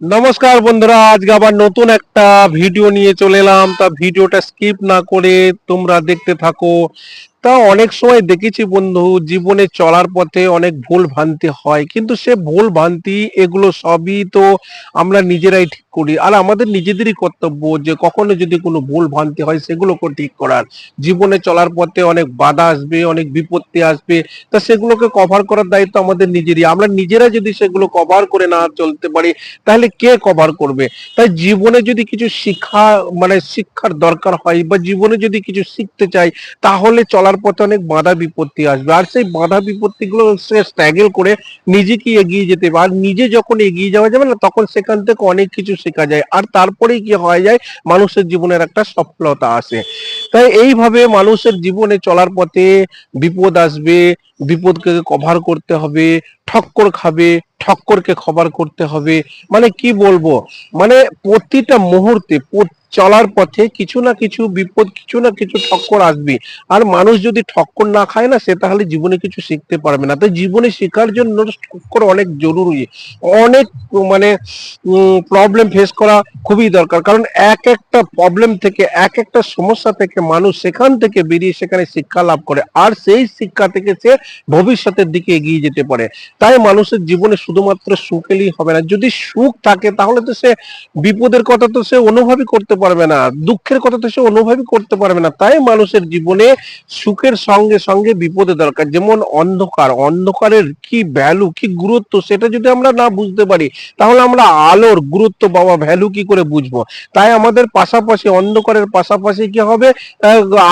নমস্কার বন্ধুরা, আজকে আবার নতুন একটা ভিডিও নিয়ে চলে এলাম। তা ভিডিওটা স্কিপ না করে তোমরা দেখতে থাকো। তা অনেক সময় দেখেছি বন্ধু, জীবনে চলার পথে অনেক ভুল ভ্রান্তি হয়, কিন্তু সে ভুল ভ্রান্তি, এগুলো সবই তো আমরা নিজেরাই ঠিক করি। আর আমাদের নিজেদেরই কর্তব্য যে কখনো যদি কোনো ভুল ভ্রান্তি হয় সেগুলোকে ঠিক করার। জীবনে চলার পথে অনেক বাধা আসবে, অনেক বিপত্তি আসবে। তা সেগুলোকে কভার করার দায়িত্ব আমাদের নিজেরই। আমরা নিজেরা যদি সেগুলো কভার করে না চলতে পারি, তাহলে কে কভার করবে? তাই জীবনে যদি কিছু শিক্ষা মানে শিক্ষার দরকার হয় বা জীবনে যদি কিছু শিখতে চাই, তাহলে চলার পথে অনেক বাধা বিপত্তি আসবে। আর সেই বাধা বিপত্তি গুলো সে স্ট্রাগল করে নিজেকে এগিয়ে যেতে হবে। আর নিজে যখন এগিয়ে যাওয়া যাবে না, তখন সেখান থেকে অনেক কিছু শেখা যায়। আর তারপরেই কি হয়ে যায়? মানুষের জীবনের একটা সফলতা আসে। তাই এইভাবে মানুষের জীবনে চলার পথে বিপদ আসবে, বিপদকে কভার করতে হবে, ঠক্কর খাবে, ঠক্করকে খবর করতে হবে। মানে কি বলব? মানে প্রতিটা মুহূর্তে চলার পথে কিছু না কিছু বিপদ, কিছু না কিছু ঠক্কর আসবে। আর মানুষ যদি ঠক্কর না খায় না, সে তাহলে জীবনে কিছু শিখতে পারবে না। তাই জীবনে শেখার জন্য ঠক্কর অনেক জরুরি। অনেক মানে প্রবলেম ফেস করা খুবই দরকার। কারণ এক একটা প্রবলেম থেকে, এক একটা সমস্যা থেকে মানুষ সেখান থেকে বেরিয়ে সেখানে শিক্ষা লাভ করে। আর সেই শিক্ষা থেকে সে ভবিষ্যতের দিকে এগিয়ে যেতে পারে। তাই মানুষের জীবনে শুধুমাত্র সুখ হবে না। যদি সুখ থাকে, তাহলে তো সে বিপদের কথা তো সে অনুভবই করতে পারবে না, দুঃখের কথা তো সে অনুভবই করতে পারবে না। তাই মানুষের জীবনে সুখের সঙ্গে সঙ্গে বিপদের দরকার। যেমন অন্ধকার, অন্ধকারের কি ভ্যালু কি গুরুত্ব, সেটা যদি আমরা না বুঝতে পারি, তাহলে আমরা আলোর গুরুত্ব বাবা ভ্যালু কি করে বুঝব? তাই আমাদের পাশাপাশি, অন্ধকারের পাশাপাশি কি হবে?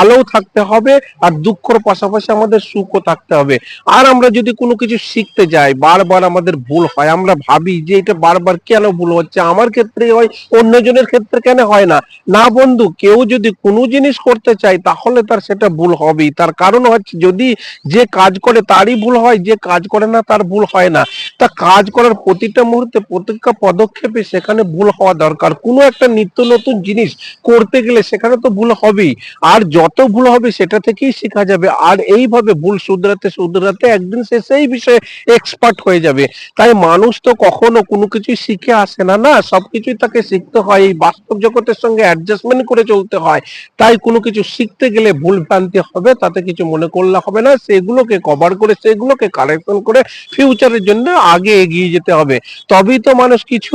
আলোও থাকতে হবে আর দুঃখর পাশাপাশি আমাদের সুখও থাকতে হবে। আর আমরা যদি কোনো কিছু শিখতে যাই, বারবার আমাদের ভুল হয়, আমরা ভাবি যে এটা বারবার কেন ভুল হচ্ছে? আমার ক্ষেত্রে হয়, অন্যজনের ক্ষেত্রে কেন হয় না? না। না বন্ধু, কেউ যদি কোনো জিনিস করতে চায়, তাহলে তার সেটা ভুল হবেই। তার কারণ হচ্ছে যদি যে কাজ করে তারই ভুল হয়, যে কাজ করে না তার ভুল হয় না। তা কাজ করার প্রতিটা মুহূর্তে প্রত্যেকটা পদক্ষেপে সেখানে ভুল হওয়া দরকার। কোনো একটা নিত্য নতুন জিনিস করতে গেলে সেখানে তো ভুল হবেই। আর যত ভুল হবে সেটা থেকেই শেখা যাবে। আর এইভাবে ভুল শুধরাতে শুধরাতে একদিন সে সেই বিষয়ে এক্সপার্ট হয়ে যাবে। তাই মানুষ তো কখনো কোনো কিছুই শিখে আসে না না? সবকিছুই তাকে শিখতে হয়। এই বাস্তব জগতের সঙ্গে অ্যাডজাস্টমেন্ট করে চলতে হয়। তাই কোনো কিছু শিখতে গেলে ভুল ভ্রান্তি হবে, তাতে কিছু মনে করলে হবে না। সেগুলোকে কভার করে, সেগুলোকে কালেকশন করে ফিউচারের জন্য আগে এগিয়ে যেতে হবে। তবেই তো মানুষ কিছু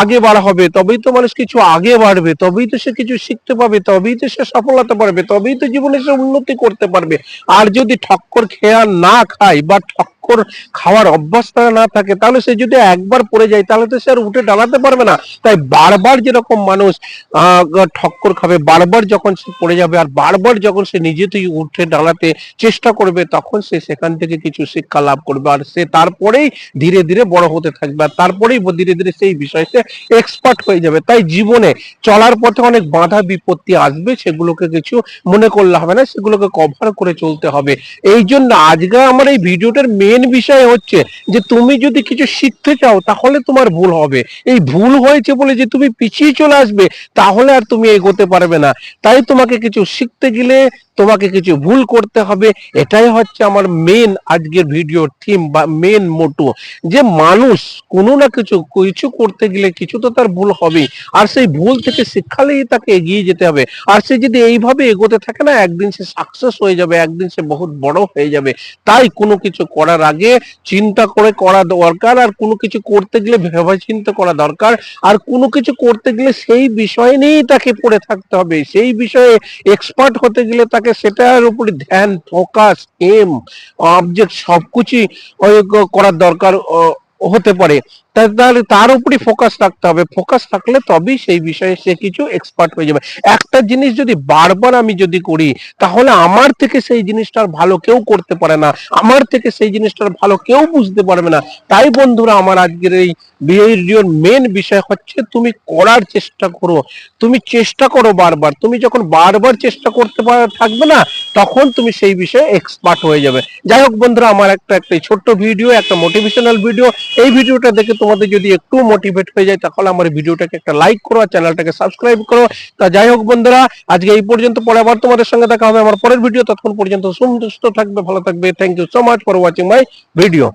আগে বাড়া হবে, তবেই তো মানুষ কিছু আগে বাড়বে, তবেই তো সে কিছু শিখতে পাবে, তবেই তো সে সফলতা পারবে তবেই তো জীবনে সে উন্নতি করতে পারবে। আর যদি ঠক্কর খেয়া না খায় বা ঠক্কর খাওয়ার অভ্যাস না থাকে, তাহলে সে যদি একবার পড়ে যায়, তাহলে তো সে আর উঠে দাঁড়াতে পারবে না। তাই বারবার যেরকম মানুষ ঠক্কর খাবে, বারবার যখন সে পড়ে যাবে আর বারবার যখন সে নিজে থেকে উঠে দাঁড়াতে চেষ্টা করবে, তখন সে সেখান থেকে কিছু শিক্ষা লাভ করবে। আর সে তারপরেই ধীরে ধীরে বড় হতে থাকবে, আর তারপরেই ধীরে ধীরে সেই বিষয়ে সে এক্সপার্ট হয়ে যাবে। তাই জীবনে চলার পথে অনেক বাধা বিপত্তি আসবে, সেগুলোকে কিছু মনে করলে হবে না, সেগুলোকে কভার করে চলতে হবে। এই জন্য আজকে আমার এই ভিডিওটার মেন বিষয় হচ্ছে যে তুমি যদি কিছু শিখতে চাও, তাহলে তোমার ভুল হবে। এই ভুল হয়েছে বলে যে তুমি পিছিয়ে চলে আসবে, তাহলে আর তুমি এগোতে পারবে না। তাই তোমাকে কিছু শিখতে গেলে তোমাকে কিছু ভুল করতে হবে, এটাই হচ্ছে আমার মেন আজকের ভিডিও থিম বা মেন মোটো যে মানুষ কোনো না কিছু কিছু করতে গেলে কিছু তো তার ভুল হবেই। আর সেই ভুল থেকে শিক্ষালেই তাকে এগিয়ে যেতে হবে। আর সে যদি এইভাবে এগোতে থাকে না, একদিন সে সাকসেস হয়ে যাবে, একদিন সে বহুত বড় হয়ে যাবে। তাই কোনো কিছু করার আগে চিন্তা করে করা দরকার, আর কোনো কিছু করতে গেলে ভেবে চিন্তা করা দরকার। আর কোনো কিছু করতে গেলে সেই বিষয় নিয়েই তাকে পড়ে থাকতে হবে। সেই বিষয়ে এক্সপার্ট হতে গেলে তাকে সেটার উপরে ধ্যান ফোকাস এম অবজেক্ট সবকিছুই করার দরকার হতে পারে। তাহলে তার উপরে ফোকাস রাখতে হবে। ফোকাস থাকলে তবেই সেই বিষয়ে সে কিছু এক্সপার্ট হয়ে যাবে। একটা জিনিস যদি বারবার আমি যদি করি, তাহলে আমার থেকে সেই জিনিসটার ভালো কেউ করতে পারে না। আমার থেকে সেই জিনিসটার ভালো কেউ বুঝতে পারবে না। তাই বন্ধুরা, আমার আজকের এই ভিডিওর মেন বিষয় হচ্ছে তুমি করার চেষ্টা করো। তুমি চেষ্টা করো বারবার। তুমি যখন বারবার চেষ্টা করতে থাকবে না, তখন তুমি সেই বিষয়ে এক্সপার্ট হয়ে যাবে। যাই হোক বন্ধুরা, আমার একটা একটা ছোট্ট ভিডিও একটা মোটিভেশনাল ভিডিও এই ভিডিওটা দেখে তোমাদের যদি একটু মোটিভেট হয়ে যায়, তাহলে আমার ভিডিওটাকে একটা লাইক করো, আর চ্যানেলটাকে সাবস্ক্রাইব করো। তা যাই হোক বন্ধুরা, আজকে এই পর্যন্ত, পরে আবার তোমাদের সঙ্গে দেখা হবে। আমার পরের ভিডিও ততক্ষণ পর্যন্ত সুস্থ থাকবে, ভালো থাকবে। Thank you so much for watching my video